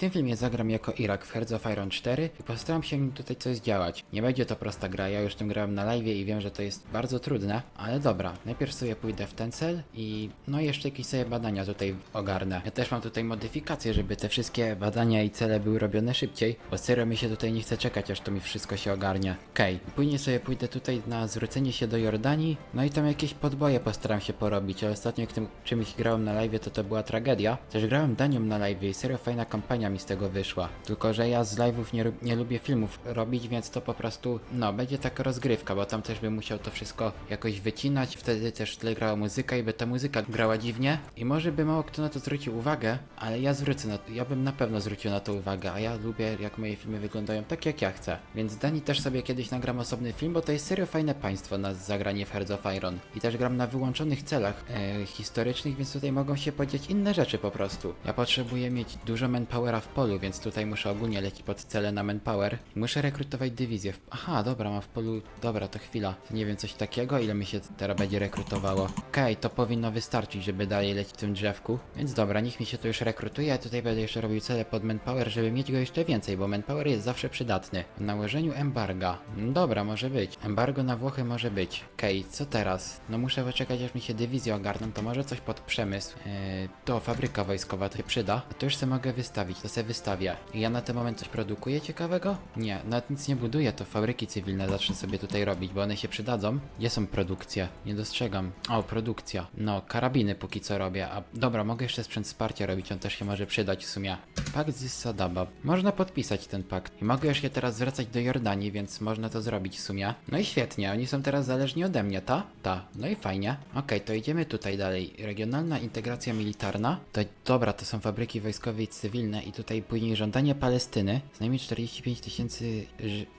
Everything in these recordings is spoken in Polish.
tym filmie zagram jako Irak w Hearts of Iron 4 i postaram się tutaj coś działać. Nie będzie to prosta gra, ja już tym grałem na live i wiem, że to jest bardzo trudne, ale dobra, najpierw sobie pójdę w ten cel i no jeszcze jakieś sobie badania tutaj ogarnę. Ja też mam tutaj modyfikacje, żeby te wszystkie badania i cele były robione szybciej, bo serio mi się tutaj nie chce czekać, aż to mi wszystko się ogarnie. Okej, później sobie pójdę tutaj na zwrócenie się do Jordanii, no i tam jakieś podboje postaram się porobić, ale ostatnio jak tym czymś grałem na live, to to była tragedia. Też grałem Danią na live i serio fajna kampania mi z tego wyszła. Tylko, że ja z live'ów nie, nie lubię filmów robić, więc to po prostu, no, będzie taka rozgrywka, bo tam też bym musiał to wszystko jakoś wycinać, wtedy też tle grała muzyka i by ta muzyka grała dziwnie i może by mało kto na to zwrócił uwagę, ale ja zwrócę na to, ja bym na pewno zwrócił na to uwagę, a ja lubię jak moje filmy wyglądają tak jak ja chcę. Więc Dani też sobie kiedyś nagram osobny film, bo to jest serio fajne państwo na zagranie w Hearts of Iron. I też gram na wyłączonych celach e, historycznych, więc tutaj mogą się podziać inne rzeczy po prostu. Ja potrzebuję mieć dużo manpowera w polu, więc tutaj muszę ogólnie lecieć pod cele na manpower. Muszę rekrutować dywizję. Aha, dobra, mam w polu... Dobra, to chwila. Nie wiem, coś takiego, ile mi się teraz będzie rekrutowało. Okej, to powinno wystarczyć, żeby dalej lecieć w tym drzewku. Więc dobra, niech mi się to już rekrutuje, a tutaj będę jeszcze robił cele pod manpower, żeby mieć go jeszcze więcej, bo manpower jest zawsze przydatny. W nałożeniu embarga. No dobra, może być. Embargo na Włochy może być. Okej, co teraz? No muszę poczekać, aż mi się dywizje ogarną, to może coś pod przemysł. Eee, to fabryka wojskowa to się przyda. A to już sobie mogę wystawić, to sobie wystawię. I ja na ten moment coś produkuję ciekawego? Nie, nawet nic nie buduję, to fabryki cywilne zacznę sobie tutaj robić, bo one się przydadzą. Gdzie są produkcje? Nie dostrzegam. O, produkcja. No, karabiny póki co robię, a dobra, mogę jeszcze sprzęt wsparcia robić, on też się może przydać w sumie. Pakt z Sadaba. Można podpisać ten pakt. I mogę już się teraz zwracać do Jordanii, więc można to zrobić w sumie. No i świetnie, oni są teraz zależni ode mnie, ta? Ta. No i fajnie. Okej, to idziemy tutaj dalej. Regionalna integracja militarna. To dobra, to są fabryki wojskowe i cywilne i tutaj później żądanie Palestyny. Z najmniej 45 tysięcy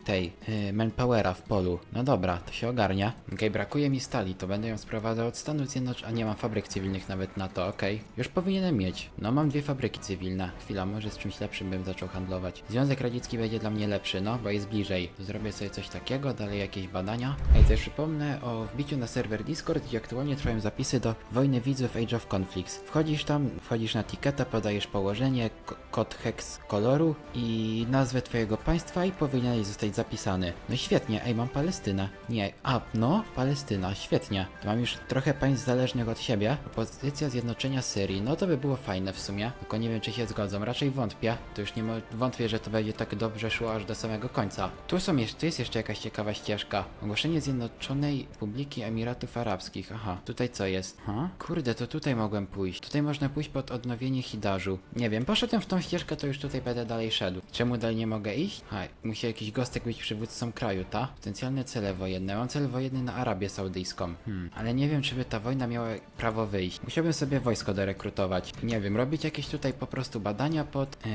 tej yy, manpowera w polu. No dobra, to się ogarnia. Okej, brakuje mi stali, to będę ją sprowadzał od Stanów Zjednoczonych, a nie mam fabryk cywilnych nawet na to, okej. Już powinienem mieć. No mam dwie fabryki cywilne. Chwila, może z czymś lepszym bym zaczął handlować. Związek Radziecki będzie dla mnie lepszy, no, bo jest bliżej. Zrobię sobie coś takiego, dalej jakieś badania. Ej, też przypomnę o wbiciu na serwer Discord, gdzie aktualnie trwają zapisy do Wojny Widzów Age of Conflicts. Wchodzisz tam, wchodzisz na tiketa, podajesz położenie, ko- kod hex koloru i nazwę twojego państwa i powinieneś zostać zapisany. No świetnie, ej, mam Palestynę. Nie, a, no, Palestyna, świetnie. To mam już trochę państw zależnych od siebie. Propozycja zjednoczenia Syrii, no to by było fajne w sumie, tylko nie wiem czy się zgodzą, raczej wątpię. To już nie wątpię, że to będzie tak dobrze szło aż do samego końca. Tu są jeszcze, tu jest jeszcze jakaś ciekawa ścieżka. Ogłoszenie Zjednoczonej Republiki Emiratów Arabskich, aha, tutaj co jest? Ha? Kurde, to tutaj mogłem pójść. Tutaj można pójść pod odnowienie Hidarzu. Nie wiem, poszedłem w tą ścieżkę, to już tutaj będę dalej szedł. Czemu dalej nie mogę iść? Ha, musi jakiś gostek być przywódcą kraju, ta? Potencjalne cele wojenne. Mam cel wojenny na Arabię Saudyjską. Hmm, ale nie wiem, czy by ta wojna miała prawo wyjść. Musiałbym sobie wojsko dorekrutować. Nie wiem, robić jakieś tutaj po prostu badania pod... Yy,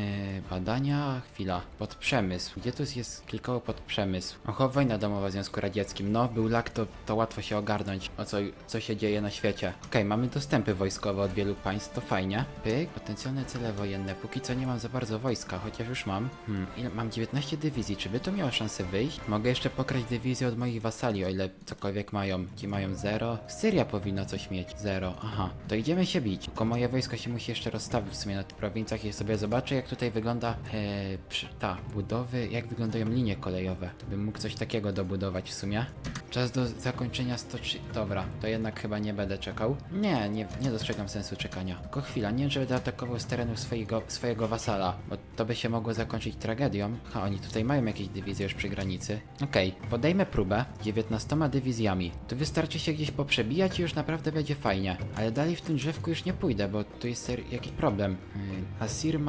badania... Chwila. Pod przemysł. Gdzie tu jest klikało pod przemysł? Oho, wojna domowa w Związku Radzieckim. No, był lak, to, to łatwo się ogarnąć, o co, co się dzieje na świecie. Okej, mamy dostępy wojskowe od wielu państw, to fajnie. Pyk, potencjalne cele wojenne. Póki co nie mam za bardzo wojska, chociaż już mam. Hmm, ile, mam 19 dywizji, czy by to miało szansę wyjść? Mogę jeszcze pokraść dywizję od moich wasali, o ile cokolwiek mają. Ci mają 0. Syria powinna coś mieć. 0. Aha, to idziemy się bić. Tylko moje wojsko się musi jeszcze rozstawić w sumie na tych prowincjach i sobie zobaczę jak tutaj wygląda e, przy, ta, budowy, jak wyglądają linie kolejowe. Bym mógł coś takiego dobudować w sumie. Czas do zakończenia 103. Dobra, to jednak chyba nie będę czekał. Nie, nie, nie dostrzegam sensu czekania. Tylko chwila, nie że będę atakował z terenu swojego, swojego wasala, bo to by się mogło zakończyć tragedią. Ha, oni tutaj mają jakieś dywizje już przy granicy. Okej, podejmę próbę 19 dywizjami. Tu wystarczy się gdzieś poprzebijać i już naprawdę będzie fajnie. Ale dalej w tym drzewku już nie pójdę, bo tu jest jakiś problem. Yy, Asir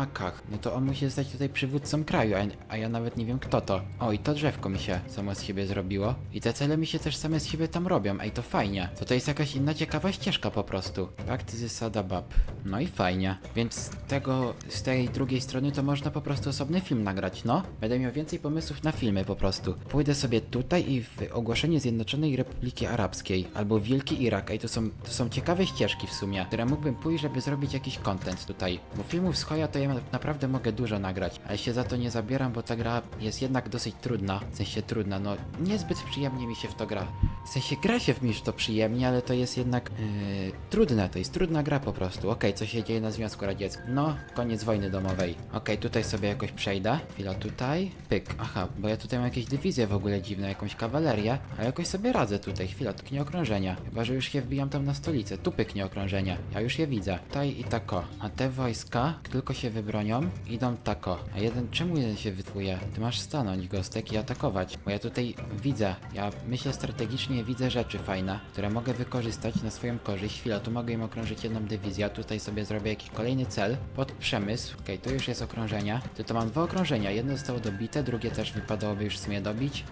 No to on musi zostać tutaj przywódcą kraju, a, a ja nawet nie wiem kto to. O, i to drzewko mi się samo z siebie zrobiło. I te cele mi się też same z siebie tam robią. Ej, to fajnie. To to jest jakaś inna ciekawa ścieżka po prostu. Pakt z Sadabab. No i fajnie. Więc z tego, z tej drugiej strony to można po prostu osobny film nagrać, no. Będę miał więcej pomysłów na filmy po prostu. Pójdę sobie tutaj i w ogłoszenie Zjednoczonej Republiki Arabskiej albo Wielki Irak. Ej, to są, to są ciekawe ścieżki w sumie, które mógłbym pójść, żeby zrobić jakiś content tutaj. Bo filmów z Hoja to ja naprawdę mogę dużo nagrać, ale się za to nie zabieram, bo ta gra jest jednak dosyć trudna. W sensie trudna, no niezbyt przyjemnie mi się w to gra. W sensie gra się w Misz to przyjemnie, ale to jest jednak yy, trudne, to jest trudna gra po prostu. Okej, co się dzieje na Związku Radzieckim? No, koniec wojny domowej. Okej, tutaj sobie jakoś przejdę. Chwila tutaj. Pyk, aha, bo ja tutaj mam jakieś dywizje w ogóle dziwne, jakąś kawalerię, a jakoś sobie radzę tutaj. Chwila, tknie okrążenia. Chyba, że już się wbijam tam na stolicę. Tu pyknie okrążenia. Ja już je widzę. Tutaj i tako. A te wojska, tylko się wybronią, idą tako. A jeden, czemu jeden się wytwuje? Ty masz stanąć, Gostek, i atakować. Bo ja tutaj widzę, ja myślę strategicznie, widzę rzeczy fajne, które mogę wykorzystać na swoją korzyść. Chwila, tu mogę im okrążyć jedną dywizję, a tutaj sobie zrobię jakiś kolejny cel pod przemysł. Okej, tu już jest okrążenia. To to mam dwa okrążenia. Jedno zostało dobite, drugie też wypadałoby już w sumie dobić.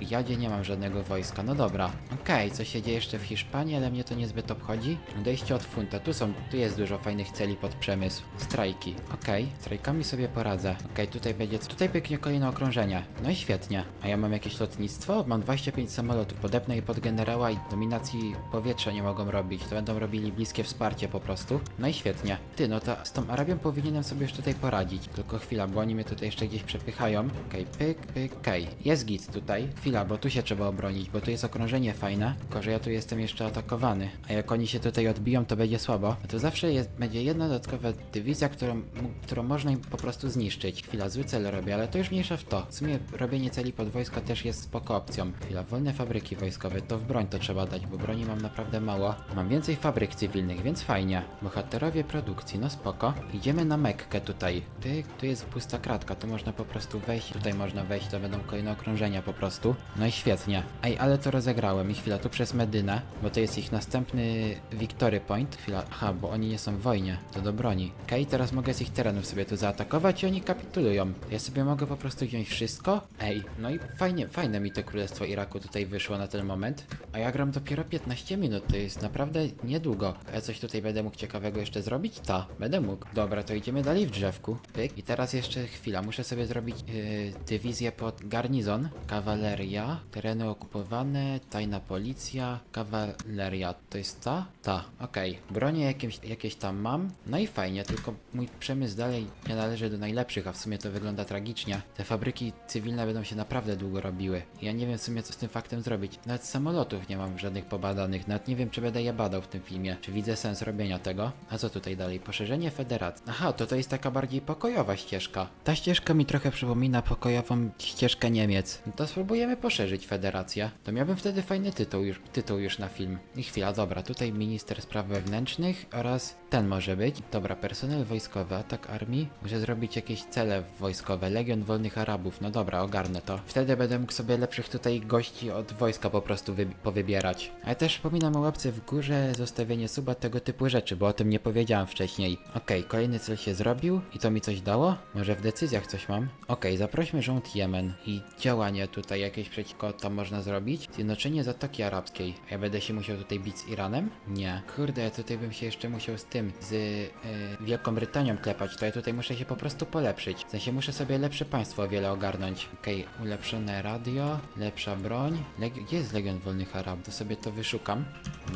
Yy, jadzie nie mam żadnego wojska. No dobra. Okej, co się dzieje jeszcze w Hiszpanii, ale mnie to niezbyt obchodzi. Odejście od funta. Tu są, tu jest dużo fajnych celi pod przemysł. Strajki. Okej, strajkami sobie poradzę. Okej, tutaj będzie, tutaj pięknie kolejne okrążenia. No i świetnie. A ja mam jakieś lotnictwo? Mam 25 samolotów. Podepnę pod generała i dominacji powietrza nie mogą robić. To będą robili bliskie wsparcie po prostu. No i świetnie. Ty, no to z tą Arabią powinienem sobie już tutaj poradzić. Tylko chwila, bo oni mnie tutaj jeszcze gdzieś przepychają. Okej, pyk, pyk, okej. Jest git tutaj. Chwila, bo tu się trzeba obronić, bo tu jest okrążenie fajne. Tylko, że ja tu jestem jeszcze atakowany. A jak oni się tutaj odbiją, to będzie słabo. A tu zawsze jest, będzie jedna dodatkowa dywizja, którą, którą można im po prostu zniszczyć. Chwila, zły cel robię, ale to już mniejsza w to. W sumie robienie celi pod wojska też jest spoko opcją. Chwila, wolne fabryki wojskowe, to w broń to trzeba dać, bo broni mam naprawdę mało. Mam więcej fabryk cywilnych, więc fajnie. Bohaterowie produkcji, no spoko. Idziemy na Mekkę tutaj. Ty, tu jest pusta kratka, tu można po prostu wejść. Tutaj można wejść, to będą kolejne okrążenia po prostu. No i świetnie. Ej, ale to rozegrałem i chwila, tu przez Medynę, bo to jest ich następny Victory Point. Chwila, aha, bo oni nie są w wojnie, to do broni. Okej, teraz mogę z ich terenów sobie tu zaatakować i oni kapitulują. Ja sobie mogę po prostu wziąć wszystko. Ej, no i fajnie, fajne mi to Królestwo Iraku tutaj wyszło na ten moment. A ja gram dopiero 15 minut, to jest naprawdę niedługo. A ja coś tutaj będę mógł ciekawego jeszcze zrobić? Ta, będę mógł. Dobra, to idziemy dalej w drzewku. Pyk. I teraz jeszcze chwila, muszę sobie zrobić yy, dywizję pod garnizon. Kawaleria, tereny okupowane, tajna policja, kawaleria. To jest ta? Ta, okej. Bronie jakieś, jakieś tam mam. No i fajnie, tylko mój przemysł dalej nie należy do najlepszych, a w sumie to wygląda tragicznie. Te fabryki cywilne będą się naprawdę długo robiły. Ja nie wiem w sumie co z tym faktem zrobić. Nawet samolotów nie mam żadnych pobadanych, nawet nie wiem czy będę je badał w tym filmie. Czy widzę sens robienia tego? A co tutaj dalej? Poszerzenie federacji. Aha, to to jest taka bardziej pokojowa ścieżka. Ta ścieżka mi trochę przypomina pokojową ścieżkę Niemiec. No to spróbujemy poszerzyć federację. To miałbym wtedy fajny tytuł już, tytuł już na film. I chwila, dobra, tutaj minister spraw wewnętrznych oraz ten może być. Dobra, personel wojskowy, atak armii. Muszę zrobić jakieś cele wojskowe. Legion Wolnych Arabów. No dobra, ogarnę to. Wtedy będę mógł sobie lepszych tutaj gości od wojska po prostu wy powybierać. Ale też wspominam o łapce w górze, zostawienie suba, tego typu rzeczy, bo o tym nie powiedziałem wcześniej. Okej, kolejny cel się zrobił i to mi coś dało? Może w decyzjach coś mam? Okej, zaprośmy rząd Jemen i działanie tutaj jakieś przeciwko to można zrobić. Zjednoczenie Zatoki Arabskiej. A ja będę się musiał tutaj bić z Iranem? Nie. Kurde, ja tutaj bym się jeszcze musiał z tym, z y, Wielką Brytanią klepać, to ja tutaj muszę się po prostu polepszyć. W sensie muszę sobie lepsze państwo o wiele ogarnąć. Okej, ulepszone radio, lepsza broń. Legi Gdzie jest Legion Wolnych Arabów? To sobie to wyszukam.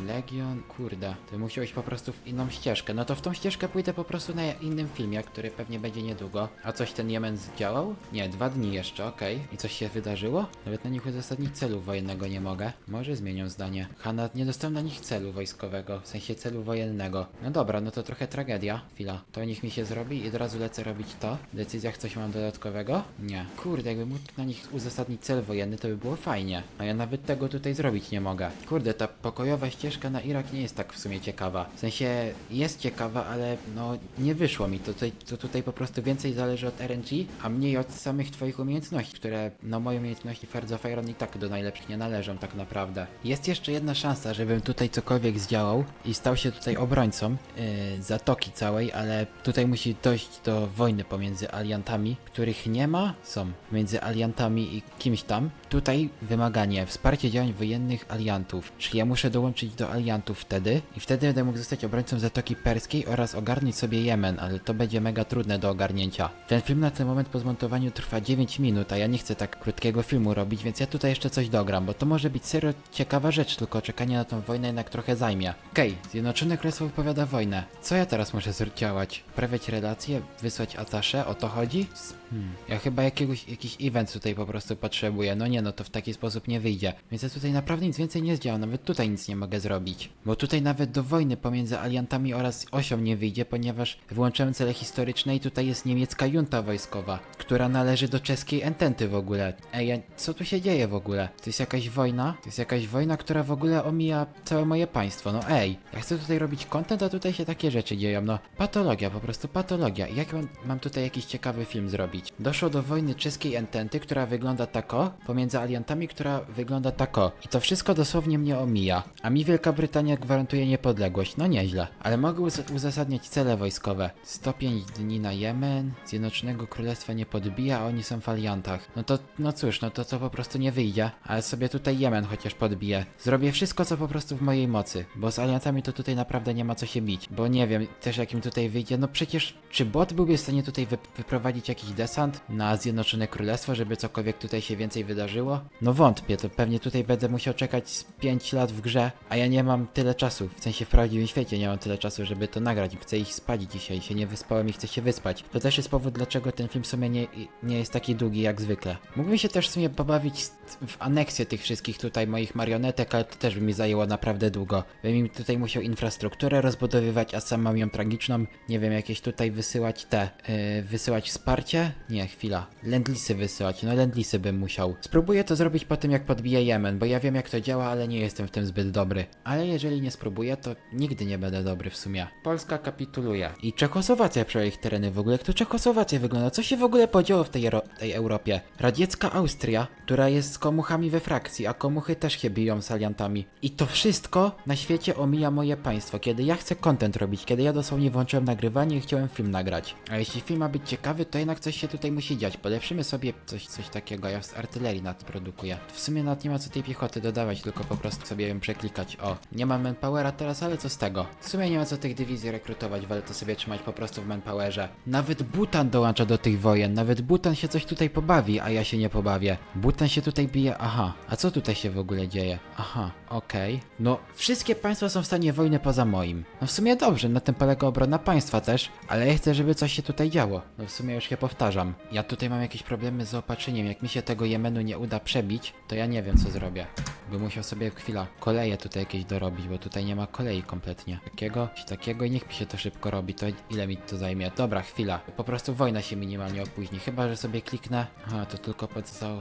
Legion, kurde, to musiałeś po prostu w inną ścieżkę. No to w tą ścieżkę pójdę po prostu na innym filmie, który pewnie będzie niedługo. A coś ten Jemen zdziałał? Nie, dwa dni jeszcze, okej. I coś się wydarzyło? Nawet na nich uzasadnić celu wojennego nie mogę. Może zmienią zdanie. Hanna, nie dostałem na nich celu wojskowego, w sensie celu wojennego. No dobra, no to trochę tragedia. Chwila, to niech mi się zrobi i od razu lecę robić to. W decyzjach coś mam dodatkowego? Nie. Kurde, jakby mógł na nich uzasadnić cel wojenny, to by było fajnie. A ja nawet tego tutaj zrobić nie mogę. Kurde, ta pokojowa ścieżka na Irak nie jest tak w sumie ciekawa. W sensie jest ciekawa, ale no nie wyszło mi. To tutaj, to tutaj po prostu więcej zależy od RNG, a mniej od samych twoich umiejętności, które no moje umiejętności Forza Fireon i tak do najlepszych nie należą tak naprawdę. Jest jeszcze jedna szansa, żebym tutaj cokolwiek zdziałał i stał się tutaj obrońcą yy, zatoki całej, ale tutaj musi dojść do wojny pomiędzy aliantami, których nie ma, są między aliantami i kimś tam. Tutaj wymaganie, wsparcie działań wojennych aliantów, czyli ja muszę dołączyć do aliantów wtedy i wtedy będę mógł zostać obrońcą Zatoki Perskiej oraz ogarnąć sobie Jemen, ale to będzie mega trudne do ogarnięcia. Ten film na ten moment po zmontowaniu trwa 9 minut, a ja nie chcę tak krótkiego filmu robić, więc ja tutaj jeszcze coś dogram, bo to może być serio ciekawa rzecz, tylko czekanie na tą wojnę jednak trochę zajmie. Okej, Zjednoczone Królestwo wypowiada wojnę. Co ja teraz muszę działać? Poprawiać relacje? Wysłać atasze? O to chodzi? Hmm. Ja chyba jakiegoś, jakiś event tutaj po prostu potrzebuję. No nie, no to w taki sposób nie wyjdzie. Więc Więc ja tutaj naprawdę nic więcej nie zdziałam, nawet tutaj nic nie mogę zrobić. Bo tutaj nawet do wojny pomiędzy aliantami oraz osią nie wyjdzie, ponieważ wyłączyłem cele historyczne i tutaj jest niemiecka junta wojskowa, która należy do czeskiej ententy w ogóle. Ej, co tu się dzieje w ogóle? To jest jakaś wojna? To jest jakaś wojna, która w ogóle omija całe moje państwo. No ej, ja chcę tutaj robić content, a tutaj się takie rzeczy dzieją. No, patologia, po prostu patologia. Jak mam, mam tutaj jakiś ciekawy film zrobić? Doszło do wojny czeskiej ententy, która wygląda tako, pomiędzy aliantami, która wygląda tako. I to wszystko dosłownie mnie omija. A mi Wielka Brytania gwarantuje niepodległość. No nieźle. Ale mogę uz- uzasadniać cele wojskowe. 105 dni na Jemen, Zjednoczonego Królestwa nie podbija, a oni są w aliantach. No to, no cóż, no to to po prostu nie wyjdzie. Ale sobie tutaj Jemen chociaż podbiję. Zrobię wszystko, co po prostu w mojej mocy. Bo z aliantami to tutaj naprawdę nie ma co się bić. Bo nie wiem, też jak im tutaj wyjdzie, no przecież, czy bot byłby w stanie tutaj wy wyprowadzić jakiś desant na Zjednoczone Królestwo, żeby cokolwiek tutaj się więcej wydarzyło? No wątpię, to pewnie tutaj będę musiał czekać z 5 lat w grze, a ja nie mam tyle czasu. W sensie w prawdziwym świecie nie mam tyle czasu, żeby to nagrać. Chcę ich spać dzisiaj, się nie wyspałem i chcę się wyspać. To też jest powód, dlaczego ten film w sumie nie, nie jest taki długi jak zwykle. Mógłbym się też w sumie pobawić w aneksję tych wszystkich tutaj moich marionetek, ale to też by mi zajęło naprawdę długo. Bym im tutaj musiał infrastrukturę rozbudowywać, a sam mam ją tragiczną. Nie wiem, jakieś tutaj wysyłać te, yy, wysyłać wsparcie? Nie, chwila. Lendlisy wysyłać, no lendlisy bym musiał. Spróbuję to zrobić po tym, jak podbiję Bo ja wiem, jak to działa, ale nie jestem w tym zbyt dobry. Ale jeżeli nie spróbuję, to nigdy nie będę dobry w sumie. Polska kapituluje. I Czechosłowacja przejęła ich tereny w ogóle. Jak to Czechosłowacja wygląda? Co się w ogóle podziało w tej, Ero- tej Europie? Radziecka Austria, która jest z komuchami we frakcji, a komuchy też się biją z aliantami. I to wszystko na świecie omija moje państwo. Kiedy ja chcę content robić, kiedy ja dosłownie włączyłem nagrywanie i chciałem film nagrać. A jeśli film ma być ciekawy, to jednak coś się tutaj musi dziać. Polepszymy sobie coś, coś takiego. Ja z artylerii nadprodukuję. W sumie nawet nie ma co tej piechoty dodawać, tylko po prostu sobie ją przeklikać. O, nie mam manpowera teraz, ale co z tego? W sumie nie ma co tych dywizji rekrutować, wolę to sobie trzymać po prostu w manpowerze. Nawet Butan dołącza do tych wojen, nawet Butan się coś tutaj pobawi, a ja się nie pobawię. Butan się tutaj bije, aha. A co tutaj się w ogóle dzieje? Aha, okej. No, wszystkie państwa są w stanie wojny poza moim. No w sumie dobrze, na tym polega obrona państwa też, ale ja chcę, żeby coś się tutaj działo. No w sumie już się powtarzam. Ja tutaj mam jakieś problemy z zaopatrzeniem. Jak mi się tego Jemenu nie uda przebić, to ja nie wiem co zrobię. By musiał sobie chwila koleje tutaj jakieś dorobić, bo tutaj nie ma kolei kompletnie. Takiego, takiego i niech mi się to szybko robi. To ile mi to zajmie? Dobra, chwila. Po prostu wojna się minimalnie opóźni. Chyba, że sobie kliknę. Aha, to tylko pod za, y,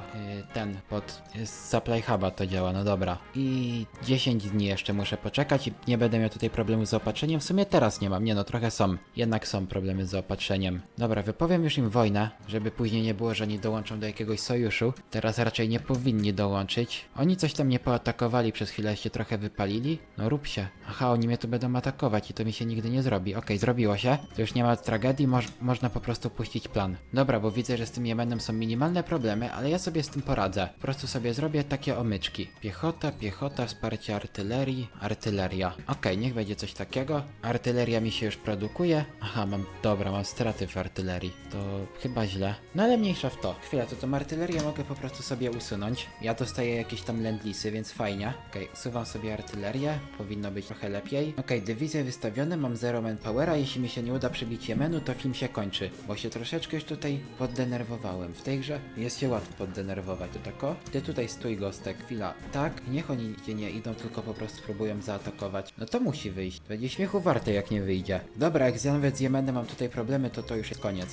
ten, pod y, supply huba to działa, no dobra. I 10 dni jeszcze muszę poczekać i nie będę miał tutaj problemu z zaopatrzeniem. W sumie teraz nie mam, nie no, trochę są. Jednak są problemy z zaopatrzeniem. Dobra, wypowiem już im wojnę, żeby później nie było, że oni dołączą do jakiegoś sojuszu. Teraz raczej nie powinni dołączyć. Oni coś tam nie poatakowali, przez chwilę się trochę wypalili. No rób się. Aha, oni mnie tu będą atakować i to mi się nigdy nie zrobi. Okej, zrobiło się. To już nie ma tragedii, moż, można po prostu puścić plan. Dobra, bo widzę, że z tym Jemenem są minimalne problemy, ale ja sobie z tym poradzę. Po prostu sobie zrobię takie omyczki. Piechota, piechota, wsparcie artylerii, artyleria. Okej, niech będzie coś takiego. Artyleria mi się już produkuje. Aha, mam, dobra, mam straty w artylerii. To chyba źle. No ale mniejsza w to. Chwila, to tą artylerię mogę po prostu sobie usunąć. Ja dostaję jakieś tam lendlisy, więc fajnie. Okej, usuwam sobie artylerię. Powinno być trochę lepiej. Okej, dywizje wystawione, mam 0 manpowera. Jeśli mi się nie uda przebić Jemenu, to film się kończy. Bo się troszeczkę już tutaj poddenerwowałem. W tej grze jest się łatwo poddenerwować. To tako? Ty tutaj stój, gostek. Chwila. Tak, niech oni gdzie nie idą, tylko po prostu próbują zaatakować. No to musi wyjść. Będzie śmiechu warte, jak nie wyjdzie. Dobra, jak nawet z Jemenem mam tutaj problemy, to to już jest koniec.